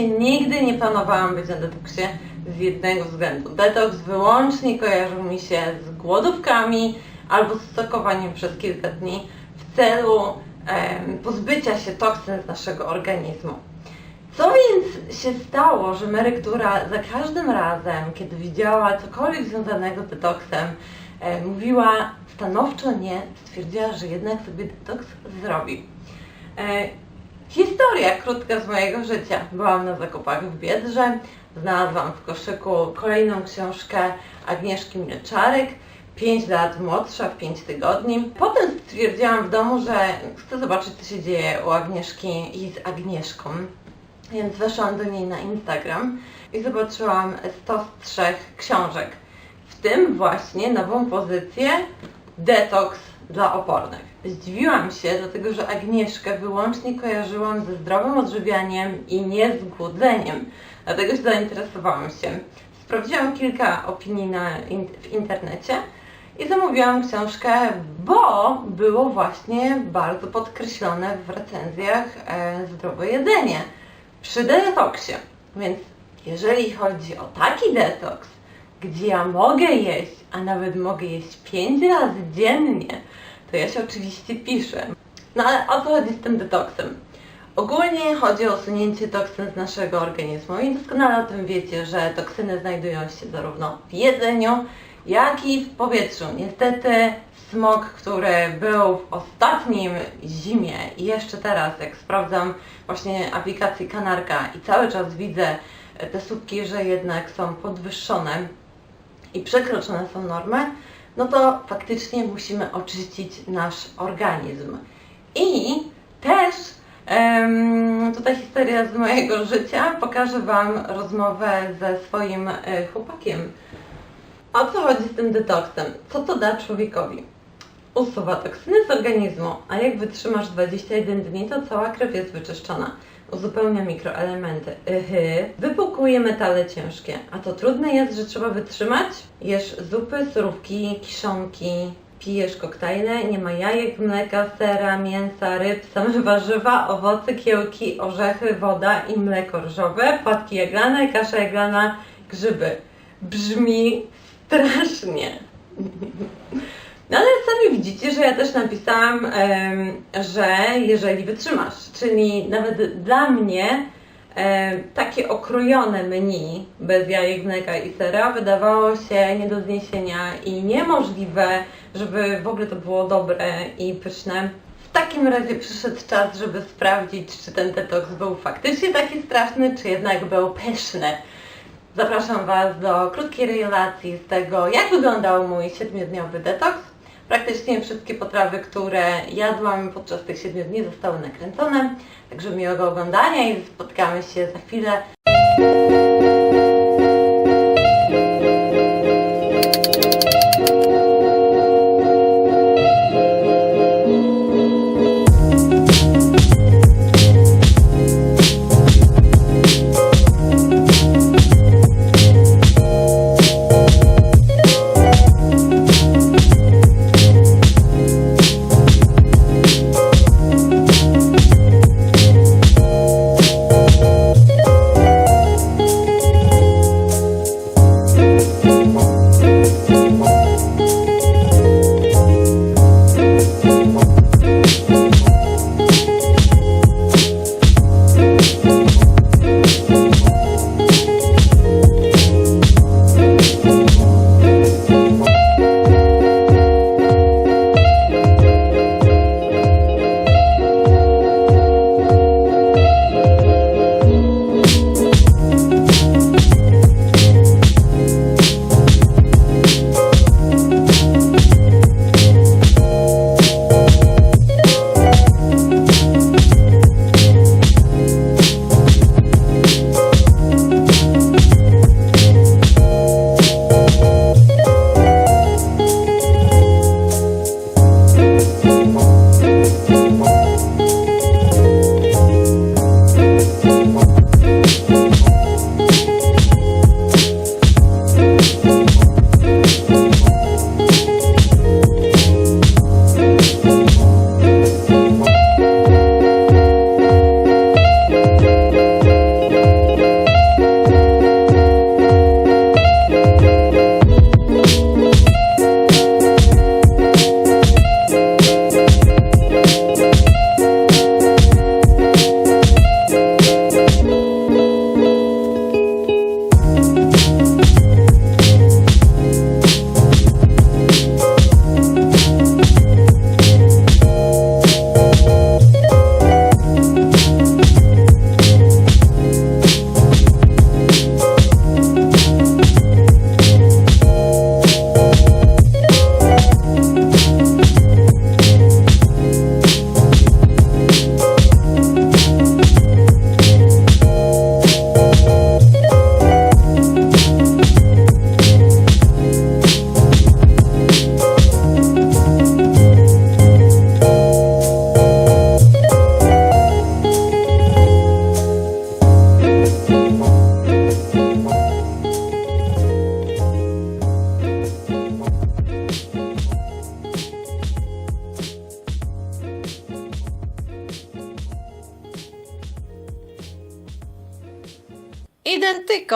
Osobiście nigdy nie planowałam być na detoksie z jednego względu. Detoks wyłącznie kojarzył mi się z głodówkami albo z stokowaniem przez kilka dni w celu pozbycia się toksyn z naszego organizmu. Co więc się stało, że Mary, która za każdym razem, kiedy widziała cokolwiek związanego z detoksem, e, mówiła stanowczo nie, stwierdziła, że jednak sobie detoks zrobi. E, historia krótka z mojego życia. Byłam na zakupach w Biedrze, znalazłam w koszyku kolejną książkę Agnieszki Milczarek, 5 lat młodsza, w 5 tygodni. Potem stwierdziłam w domu, że chcę zobaczyć, co się dzieje u Agnieszki i z Agnieszką. Więc weszłam do niej na Instagram i zobaczyłam stos trzech książek. W tym właśnie nową pozycję Detoks dla opornych. Zdziwiłam się, dlatego że Agnieszkę wyłącznie kojarzyłam ze zdrowym odżywianiem i nie z głodzeniem. Dlatego się zainteresowałam się. Sprawdziłam kilka opinii na in w internecie i zamówiłam książkę, bo było właśnie bardzo podkreślone w recenzjach e, zdrowe jedzenie przy detoksie. Więc jeżeli chodzi o taki detoks, gdzie ja mogę jeść, a nawet mogę jeść 5 razy dziennie, to ja się oczywiście piszę. No ale o co chodzi z tym detoksem? Ogólnie chodzi o usunięcie toksyn z naszego organizmu i doskonale o tym wiecie, że toksyny znajdują się zarówno w jedzeniu, jak i w powietrzu. Niestety smog, który był w ostatnim zimie i jeszcze teraz, jak sprawdzam właśnie aplikację Kanarka i cały czas widzę te słupki, że jednak są podwyższone i przekroczone są normy, no to faktycznie musimy oczyścić nasz organizm. I też tutaj historia z mojego życia. Pokażę Wam rozmowę ze swoim e, chłopakiem. O co chodzi z tym detoksem? Co to da człowiekowi? Usuwa toksyny z organizmu, a jak wytrzymasz 21 dni, to cała krew jest wyczyszczona. Uzupełnia mikroelementy. Yhy. Wypłukuje metale ciężkie. A to trudne jest, że trzeba wytrzymać? Jesz zupy, surówki, kiszonki, pijesz koktajle, nie ma jajek, mleka, sera, mięsa, ryb, same warzywa, owoce, kiełki, orzechy, woda i mleko rżowe, płatki jaglane, kasza jaglana, grzyby. Brzmi strasznie. No ale sami widzicie, że ja też napisałam, że jeżeli wytrzymasz, czyli nawet dla mnie takie okrojone menu bez jajek, mleka i sera wydawało się nie do zniesienia i niemożliwe, żeby w ogóle to było dobre i pyszne. W takim razie przyszedł czas, żeby sprawdzić, czy ten detoks był faktycznie taki straszny, czy jednak był pyszny. Zapraszam Was do krótkiej relacji z tego, jak wyglądał mój 7-dniowy detoks. Praktycznie wszystkie potrawy, które jadłam podczas tych 7 dni zostały nakręcone. Także miłego oglądania i spotkamy się za chwilę.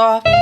off.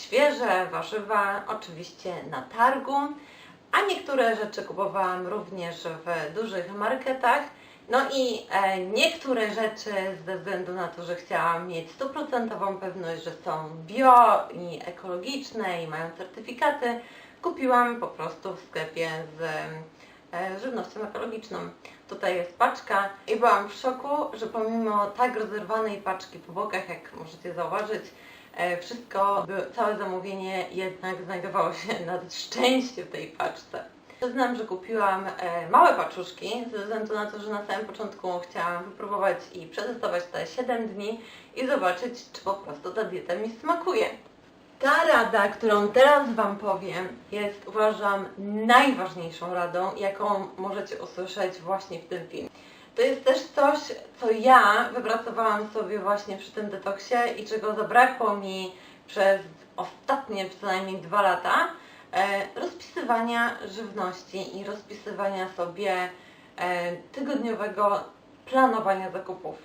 Świeże warzywa, oczywiście na targu, a niektóre rzeczy kupowałam również w dużych marketach. No i e, niektóre rzeczy ze względu na to, że chciałam mieć stuprocentową pewność, że są bio i ekologiczne i mają certyfikaty, kupiłam po prostu w sklepie z e, żywnością ekologiczną. Tutaj jest paczka i byłam w szoku, że pomimo tak rozerwanej paczki po bokach, jak możecie zauważyć, wszystko, by- całe zamówienie jednak znajdowało się na szczęście w tej paczce. Przyznam, że kupiłam e, małe paczuszki, ze względu na to, że na samym początku chciałam wypróbować i przetestować te 7 dni i zobaczyć, czy po prostu ta dieta mi smakuje. Ta rada, którą teraz Wam powiem, jest uważam najważniejszą radą, jaką możecie usłyszeć właśnie w tym filmie. To jest też coś, co ja wypracowałam sobie właśnie przy tym detoksie i czego zabrakło mi przez ostatnie co najmniej dwa lata. E, rozpisywania żywności i rozpisywania sobie e, tygodniowego planowania zakupów.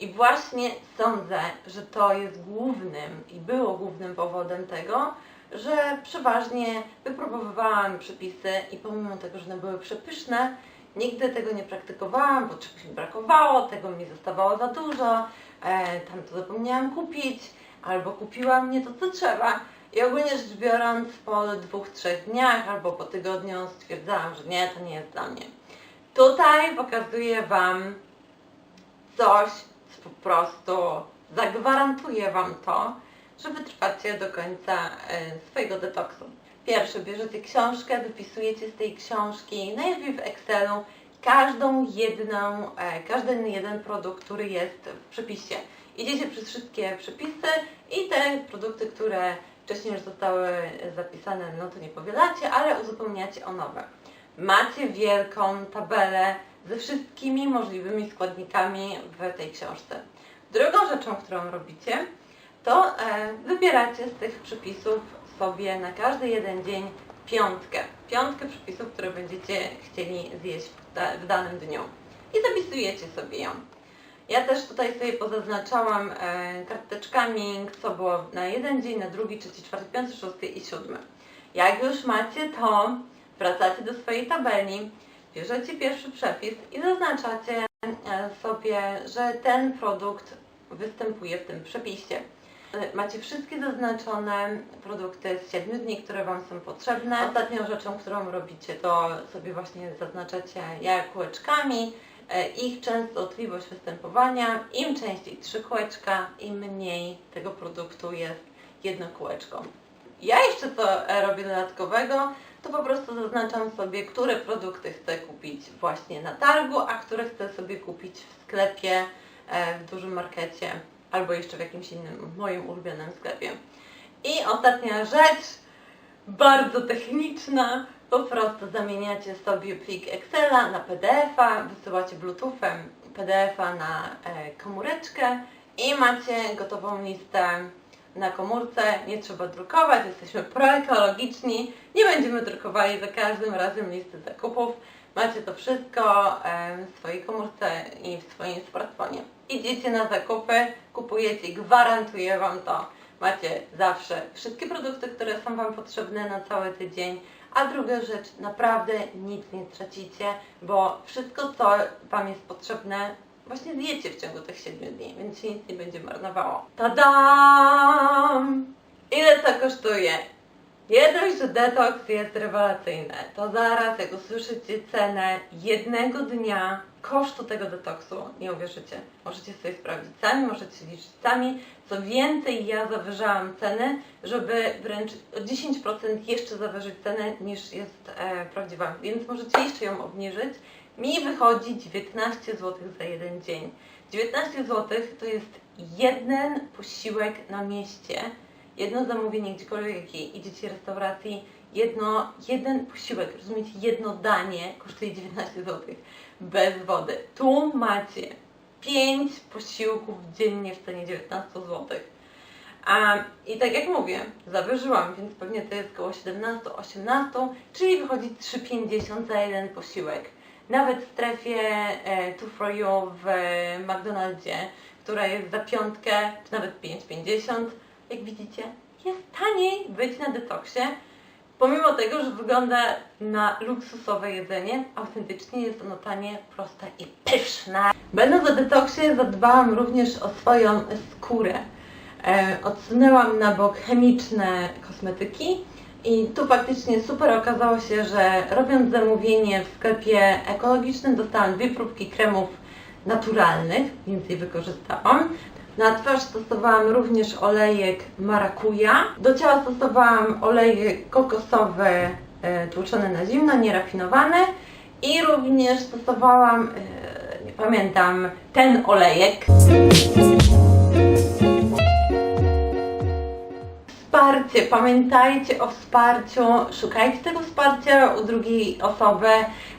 I właśnie sądzę, że to jest głównym i było głównym powodem tego, że przeważnie wypróbowywałam przepisy i pomimo tego, że one były przepyszne, nigdy tego nie praktykowałam, bo czegoś mi brakowało, tego mi zostawało za dużo, e, tam to zapomniałam kupić, albo kupiłam nie to, co trzeba. I ogólnie rzecz biorąc, po dwóch, trzech dniach albo po tygodniu stwierdzałam, że nie, to nie jest dla mnie. Tutaj pokazuję Wam coś, co po prostu zagwarantuje Wam to, że wytrwacie do końca e, swojego detoksu. Pierwsze, bierzecie książkę, wypisujecie z tej książki, najlepiej w Excelu, każdą jedną, e, każdy jeden produkt, który jest w przepisie. Idziecie przez wszystkie przepisy i te produkty, które wcześniej już zostały zapisane, no to nie powielacie, ale uzupełniacie o nowe. Macie wielką tabelę ze wszystkimi możliwymi składnikami w tej książce. Drugą rzeczą, którą robicie, to e, wybieracie z tych przepisów sobie na każdy jeden dzień piątkę. Piątkę przepisów, które będziecie chcieli zjeść w, da, w danym dniu. I zapisujecie sobie ją. Ja też tutaj sobie pozaznaczałam e, karteczkami, co było na jeden dzień, na drugi, trzeci, czwarty, piąty, szósty i siódmy. Jak już macie to, wracacie do swojej tabeli, bierzecie pierwszy przepis i zaznaczacie e, sobie, że ten produkt występuje w tym przepisie. E, Macie wszystkie zaznaczone produkty z 7 dni, które Wam są potrzebne. Ostatnią rzeczą, którą robicie, to sobie właśnie zaznaczacie jak kółeczkami e, ich częstotliwość występowania. Im częściej trzy kółeczka, im mniej tego produktu jest jedno kółeczko. Ja jeszcze co e, robię dodatkowego, to po prostu zaznaczam sobie, które produkty chcę kupić właśnie na targu, a które chcę sobie kupić w sklepie, e, w dużym markecie albo jeszcze w jakimś innym moim ulubionym sklepie. I ostatnia rzecz, bardzo techniczna, po prostu zamieniacie sobie plik Excela na PDF-a, wysyłacie Bluetoothem PDF-a na e, komóreczkę i macie gotową listę na komórce, nie trzeba drukować, jesteśmy proekologiczni, nie będziemy drukowali za każdym razem listy zakupów. Macie to wszystko em, w swojej komórce i w swoim smartfonie. Idziecie na zakupy, kupujecie, gwarantuję Wam to. Macie zawsze wszystkie produkty, które są Wam potrzebne na cały tydzień. A druga rzecz, naprawdę nic nie tracicie, bo wszystko, co Wam jest potrzebne, właśnie zjecie w ciągu tych 7 dni, więc się nic nie będzie marnowało. Tadam! Ile to kosztuje? Że detoks jest rewelacyjny, to zaraz jak usłyszycie cenę jednego dnia kosztu tego detoksu, nie uwierzycie. Możecie sobie sprawdzić sami, możecie liczyć sami. Co więcej, ja zawyżałam ceny, żeby wręcz o 10% jeszcze zawyżyć cenę niż jest e, prawdziwa, więc możecie jeszcze ją obniżyć. Mi wychodzi 19 zł za jeden dzień. 19 zł to jest jeden posiłek na mieście jedno zamówienie gdziekolwiek jak idziecie w restauracji, jedno, jeden posiłek, rozumiecie, jedno danie kosztuje 19 zł bez wody. Tu macie 5 posiłków dziennie w cenie 19 zł. A, I tak jak mówię, zawyżyłam, więc pewnie to jest około 17-18, czyli wychodzi 3,50 za jeden posiłek. Nawet w strefie e, Two for You w e, McDonaldzie, która jest za piątkę, czy nawet 5,50, jak widzicie, jest taniej być na detoksie, pomimo tego, że wygląda na luksusowe jedzenie, autentycznie jest ono tanie, proste i pyszne. Będąc na detoksie zadbałam również o swoją skórę. E, odsunęłam na bok chemiczne kosmetyki i tu faktycznie super okazało się, że robiąc zamówienie w sklepie ekologicznym dostałam dwie próbki kremów naturalnych, więc je wykorzystałam. Na twarz stosowałam również olejek marakuja. Do ciała stosowałam olejek kokosowy e, tłuczony na zimno, nierafinowane. I również stosowałam, e, nie pamiętam, ten olejek. Wsparcie, pamiętajcie o wsparciu, szukajcie tego wsparcia u drugiej osoby.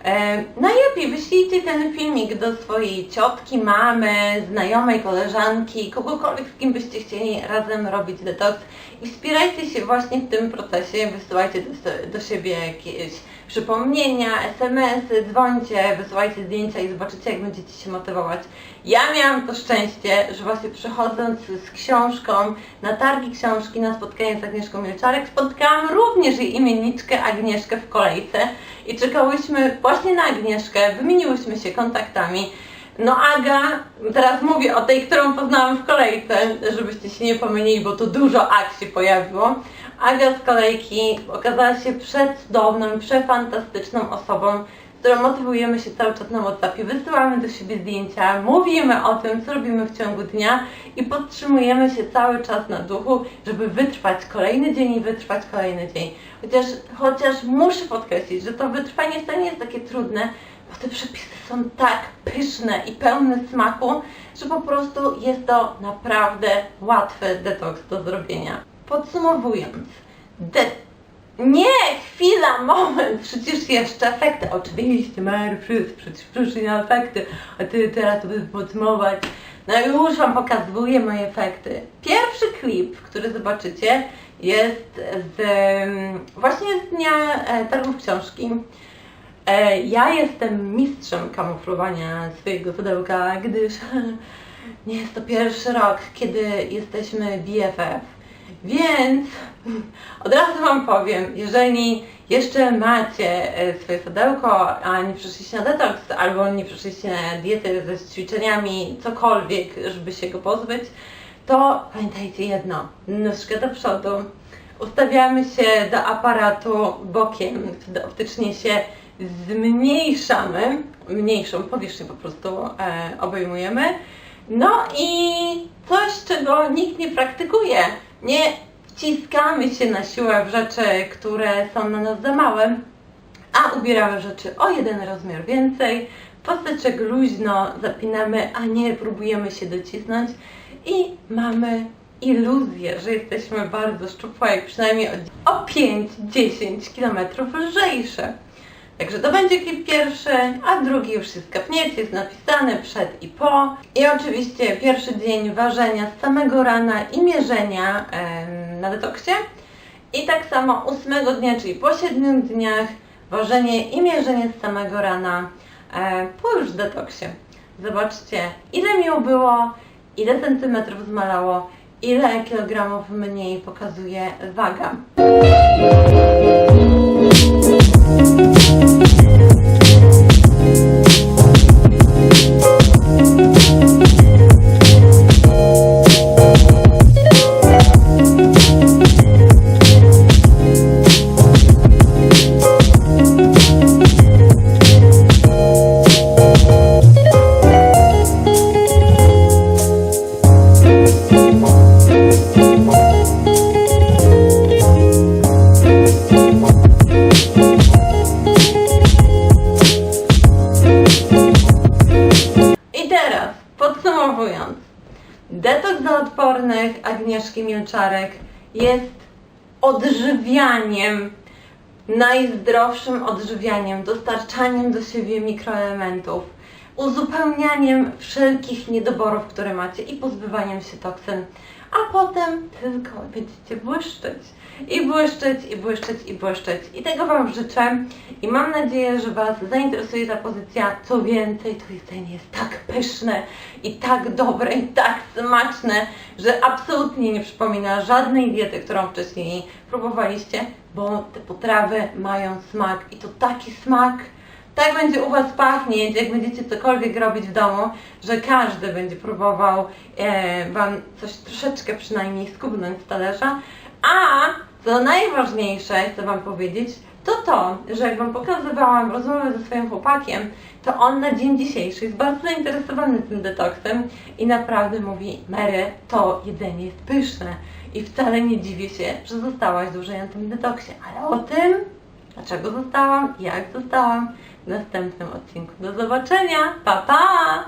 E, najlepiej wyślijcie ten filmik do swojej ciotki, mamy, znajomej, koleżanki, kogokolwiek, z kim byście chcieli razem robić detoks i wspierajcie się właśnie w tym procesie, wysyłajcie do, do siebie jakieś przypomnienia, SMS-y, dzwońcie, wysyłajcie zdjęcia i zobaczycie, jak będziecie się motywować. Ja miałam to szczęście, że właśnie przychodząc z książką na targi książki, na spotkanie z Agnieszką Milczarek, spotkałam również jej imienniczkę Agnieszkę w kolejce i czekałyśmy właśnie na Agnieszkę, wymieniłyśmy się kontaktami. No Aga, teraz mówię o tej, którą poznałam w kolejce, żebyście się nie pomylili, bo tu dużo Ag się pojawiło. Aga z kolejki okazała się przecudowną, przefantastyczną osobą, którą motywujemy się cały czas na WhatsAppie, wysyłamy do siebie zdjęcia, mówimy o tym, co robimy w ciągu dnia i podtrzymujemy się cały czas na duchu, żeby wytrwać kolejny dzień i wytrwać kolejny dzień. Chociaż, chociaż muszę podkreślić, że to wytrwanie wcale nie jest takie trudne, bo te przepisy są tak pyszne i pełne smaku, że po prostu jest to naprawdę łatwy detoks do zrobienia. Podsumowując, de nie, chwila, moment, przecież jeszcze efekty. Oczywiście, Mary, przecież proszę na efekty, a ty teraz to podsumować. No już Wam pokazuję moje efekty. Pierwszy klip, który zobaczycie, jest z, właśnie z dnia e, targów książki. E, ja jestem mistrzem kamuflowania swojego pudełka, gdyż nie jest to pierwszy rok, kiedy jesteśmy BFF. Więc od razu Wam powiem, jeżeli jeszcze macie e, swoje pudełko, a nie przeszliście na detoks, albo nie przeszliście na dietę ze ćwiczeniami, cokolwiek, żeby się go pozbyć, to pamiętajcie jedno, nóżkę do przodu, ustawiamy się do aparatu bokiem, wtedy optycznie się zmniejszamy, mniejszą powierzchnię po prostu e, obejmujemy. No i coś, czego nikt nie praktykuje. Nie wciskamy się na siłę w rzeczy, które są na nas za małe, a ubieramy rzeczy o jeden rozmiar więcej. Paseczek luźno zapinamy, a nie próbujemy się docisnąć i mamy iluzję, że jesteśmy bardzo szczupłe, przynajmniej o 5-10 km lżejsze. Także to będzie klip pierwszy, a drugi już jest kapnięcie, jest napisany przed i po. I oczywiście pierwszy dzień ważenia z samego rana i mierzenia em, na detoksie. I tak samo ósmego dnia, czyli po 7 dniach, ważenie i mierzenie z samego rana e, po już detoksie. Zobaczcie, ile mi było, ile centymetrów zmalało, ile kilogramów mniej pokazuje waga. Milczarek jest odżywianiem, najzdrowszym odżywianiem, dostarczaniem do siebie mikroelementów, uzupełnianiem wszelkich niedoborów, które macie i pozbywaniem się toksyn, a potem tylko będziecie błyszczeć. I błyszczeć, i błyszczeć, i błyszczeć. I tego Wam życzę i mam nadzieję, że Was zainteresuje ta pozycja. Co więcej, to jedzenie jest tak pyszne i tak dobre i tak smaczne, że absolutnie nie przypomina żadnej diety, którą wcześniej próbowaliście, bo te potrawy mają smak i to taki smak, tak będzie u Was pachnieć, jak będziecie cokolwiek robić w domu, że każdy będzie próbował e, Wam coś troszeczkę przynajmniej skubnąć z talerza. A co najważniejsze, chcę Wam powiedzieć, to to, że jak Wam pokazywałam rozmowę ze swoim chłopakiem, to on na dzień dzisiejszy jest bardzo zainteresowany tym detoksem i naprawdę mówi, Mary, to jedzenie jest pyszne i wcale nie dziwię się, że zostałaś dłużej na tym detoksie, ale o tym, dlaczego zostałam, jak zostałam, w następnym odcinku. Do zobaczenia, pa pa!